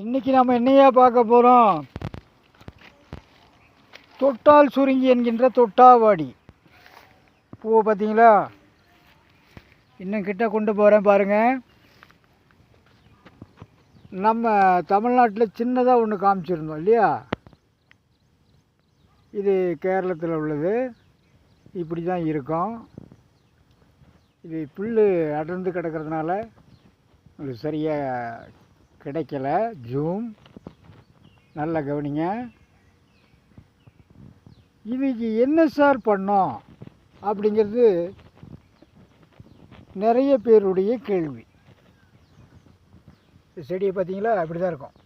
இன்னைக்கு நம்ம என்னையா பார்க்க போகிறோம் தொட்டால் சுருங்கி என்கின்ற தொட்டாவாடி. பூவை பார்த்தீங்களா? இன்னும் கிட்ட கொண்டு போகிறேன் பாருங்கள் நம்ம தமிழ்நாட்டில் சின்னதாக ஒன்று காமிச்சிருந்தோம் இல்லையா? இது கேரளத்தில் உள்ளது. இப்படி தான் இருக்கும். இது புல் அடர்ந்து கிடக்கிறதுனால சரியாக கிடைக்கல. ஜூம். நல்லா கவனிங்க. இதுக்கு என்ன சார் பண்ணோம்? அப்படிங்கிறது நிறைய பேருடைய கேள்வி. செடியை பார்த்தீங்களா? அப்படி தான் இருக்கும்.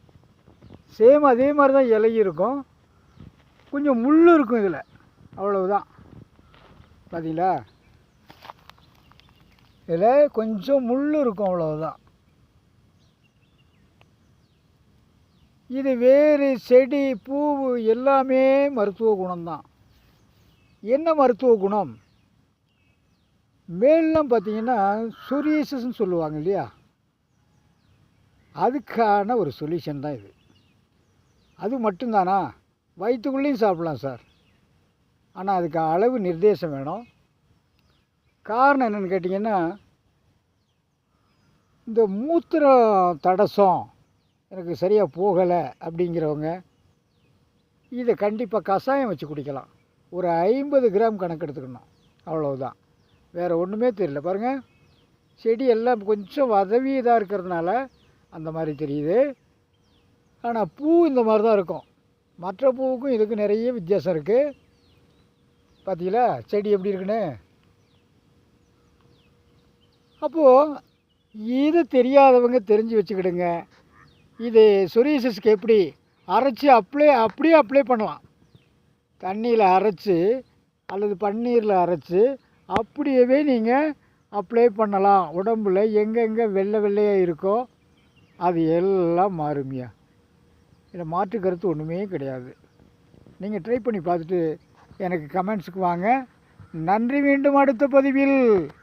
சேம் அதே மாதிரி தான் இலையும் இருக்கும். கொஞ்சம் முள் இருக்கும் இதில். அவ்வளவுதான். பார்த்தீங்களா இதில் கொஞ்சம் முள் இருக்கும் அவ்வளவுதான். இது வேறு செடி பூ எல்லாமே மருத்துவ குணம்தான். என்ன மருத்துவ குணம்? மேலும் பார்த்தீங்கன்னா சொரியாசிஸ்ன்னு சொல்லுவாங்க இல்லையா? அதுக்கான ஒரு சொல்யூஷன் தான் இது. அது மட்டும்தானா? வயிற்றுக்குள்ளேயும் சாப்பிட்லாம் சார். ஆனால் அதுக்கு அளவு நிர்தேசம் வேணும். காரணம் என்னென்னு கேட்டிங்கன்னா இந்த மூத்திர தடசம் எனக்கு சரியாக போகலை அப்படிங்கிறவங்க இதை கண்டிப்பாக கஷாயம் வச்சு குடிக்கலாம். ஒரு ஐம்பது கிராம் கணக்கு எடுத்துக்கணும். அவ்வளவுதான். வேறு ஒன்றுமே தெரியல. பாருங்கள் செடி எல்லாம் கொஞ்சம் வதவி இதாக இருக்கிறதுனால அந்த மாதிரி தெரியுது. ஆனால் பூ இந்த மாதிரி தான் இருக்கும். மற்ற பூவுக்கும் இதுக்கும் நிறைய வித்தியாசம் இருக்குது பார்த்தீங்களா செடி எப்படி இருக்குன்னு? அப்போது இது தெரியாதவங்க தெரிஞ்சு வச்சுக்கிடுங்க. இது சொரியாசிஸ்க்கு எப்படி? அரைச்சி அப்ளை அப்படியே அப்ளை பண்ணலாம். தண்ணியில் அரைச்சி அல்லது பன்னீரில் அரைச்சி அப்படியவே நீங்கள் அப்ளை பண்ணலாம். உடம்புல எங்கெங்கே வெள்ளை வெள்ளையாக இருக்கோ அது எல்லாம் மாறுமியா. இதில் மாற்று கருத்து ஒன்றுமே கிடையாது. நீங்கள் ட்ரை பண்ணி பார்த்துட்டு எனக்கு கமெண்ட்ஸுக்கு வாங்க. நன்றி மீண்டும் அடுத்த பதிவில்.